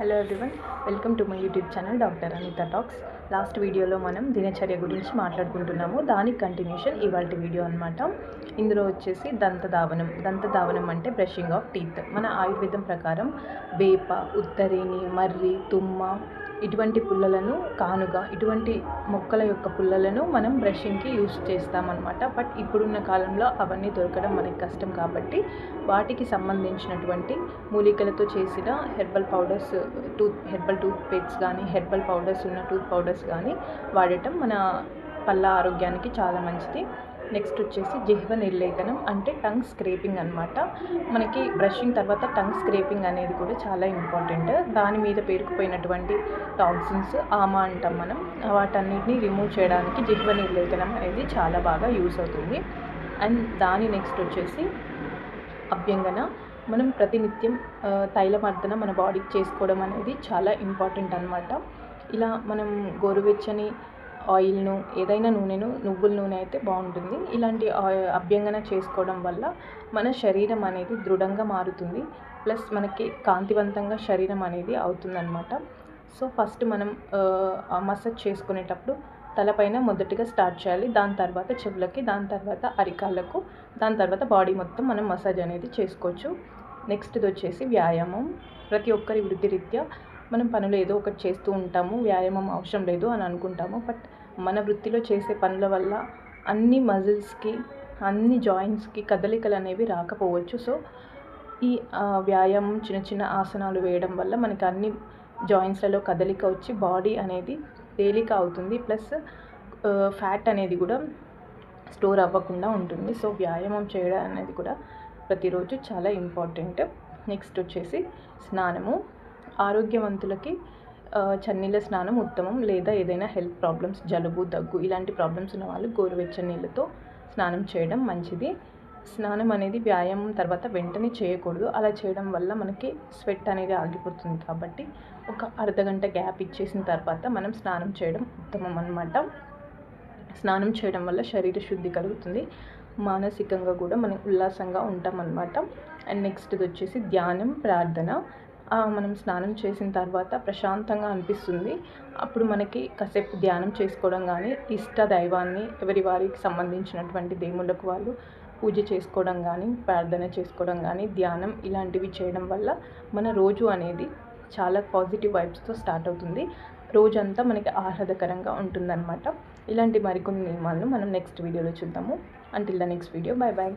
Hello everyone welcome to my YouTube channel doctor Anitha talks last వీడియోలో మనం దినచర్య గురించి మాట్లాడుకుంటున్నాము. దానికి కంటిన్యూషన్ ఇవాళ వీడియో అనమాట ఇందులో వచ్చేసి దంతధావనం దంతధావనం అంటే బ్రషింగ్ ఆఫ్ టీత్ మన ఆయుర్వేదం ప్రకారం వేప ఉత్తరేణి మర్రి తుమ్మ ఇటువంటి పుల్లలను కానుగ ఇటువంటి మొక్కల యొక్క పుల్లలను మనం బ్రషింగ్కి యూస్ చేస్తామన్నమాట. బట్ ఇప్పుడున్న కాలంలో అవన్నీ దొరకడం మనకి కష్టం కాబట్టి వాటికి సంబంధించినటువంటి మూలికలతో చేసిన herbal powders tooth herbal toothpastes కానీ హెర్బల్ పౌడర్స్ ఉన్న టూత్ పౌడర్స్ కానీ వాడటం మన పళ్ళ ఆరోగ్యానికి చాలా మంచిది. నెక్స్ట్ వచ్చేసి జిహ్వ నిర్లేఖనం అంటే టంగ్ స్క్రేపింగ్ అనమాట మనకి బ్రషింగ్ తర్వాత టంగ్ స్క్రేపింగ్ అనేది కూడా చాలా ఇంపార్టెంట్. దాని మీద పేరుకుపోయినటువంటి టాక్సిన్స్ ఆమా అంటాం మనం. వాటన్నిటిని రిమూవ్ చేయడానికి జిహ్వ నిర్లేఖనం అనేది చాలా బాగా యూస్ అవుతుంది. అండ్ దాని నెక్స్ట్ వచ్చేసి అభ్యంగన. మనం ప్రతినిత్యం తైలమర్దన మన బాడీకి చేసుకోవడం అనేది చాలా ఇంపార్టెంట్ అనమాట ఇలా మనం గోరువెచ్చని ఆయిల్ను ఏదైనా నూనెను నువ్వుల నూనె అయితే బాగుంటుంది. ఇలాంటి అభ్యంగన చేసుకోవడం వల్ల మన శరీరం అనేది దృఢంగా మారుతుంది. ప్లస్ మనకి కాంతివంతంగా శరీరం అనేది అవుతుందన్నమాట. సో ఫస్ట్ మనం మసాజ్ చేసుకునేటప్పుడు తలపైన మొదటిగా స్టార్ట్ చేయాలి. దాని తర్వాత చెవులకి దాని తర్వాత అరికాళ్ళకు దాని తర్వాత బాడీ మొత్తం మనం మసాజ్ అనేది చేసుకోవచ్చు. నెక్స్ట్ది వచ్చేసి వ్యాయామం. ప్రతి ఒక్కరి వృత్తి రీత్యా మనం పనులు ఏదో ఒకటి చేస్తూ ఉంటాము వ్యాయామం అవసరం లేదు అని అనుకుంటాము. బట్ మన వృత్తిలో చేసే పనుల వల్ల అన్ని మజిల్స్కి అన్ని జాయింట్స్కి కదలికలు అనేవి రాకపోవచ్చు. సో ఈ వ్యాయామం చిన్న చిన్న ఆసనాలు వేయడం వల్ల మనకి అన్ని జాయింట్స్లలో కదలిక వచ్చి బాడీ అనేది తేలిక అవుతుంది. ప్లస్ ఫ్యాట్ అనేది కూడా స్టోర్ అవ్వకుండా ఉంటుంది. సో వ్యాయామం చేయడం అనేది కూడా ప్రతిరోజు చాలా ఇంపార్టెంట్. నెక్స్ట్ వచ్చేసి స్నానము. ఆరోగ్యవంతులకి చన్నీళ్ళ స్నానం ఉత్తమం లేదా ఏదైనా హెల్త్ ప్రాబ్లమ్స్ జలుబు దగ్గు ఇలాంటి ప్రాబ్లమ్స్ ఉన్న వాళ్ళు గోరువెచ్చని నీళ్ళతో స్నానం చేయడం మంచిది. స్నానం అనేది వ్యాయామం తర్వాత వెంటనే చేయకూడదు. అలా చేయడం వల్ల మనకి స్వెట్ అనేది ఆగిపోతుంది కాబట్టి ఒక అర్ధగంట గ్యాప్ ఇచ్చేసిన తర్వాత మనం స్నానం చేయడం ఉత్తమం అన్నమాట. స్నానం చేయడం వల్ల శరీర శుద్ధి కలుగుతుంది. మానసికంగా కూడా మనం ఉల్లాసంగా ఉంటాం అండ్ నెక్స్ట్ది వచ్చేసి ధ్యానం ప్రార్థన. మనం స్నానం చేసిన తర్వాత ప్రశాంతంగా అనిపిస్తుంది. అప్పుడు మనకి కాసేపు ధ్యానం చేసుకోవడం కానీ ఇష్ట దైవాన్ని ఎవరి వారికి సంబంధించినటువంటి దేవుళ్ళకు వాళ్ళు పూజ చేసుకోవడం కానీ ప్రార్థన చేసుకోవడం కానీ ధ్యానం ఇలాంటివి చేయడం వల్ల మన రోజు అనేది చాలా పాజిటివ్ వైబ్స్తో స్టార్ట్ అవుతుంది. రోజంతా మనకి ఆహ్లాదకరంగా ఉంటుందన్నమాట. ఇలాంటి మరికొన్ని నియమాలను మనం నెక్స్ట్ వీడియోలో చూద్దాము. Until the next video bye bye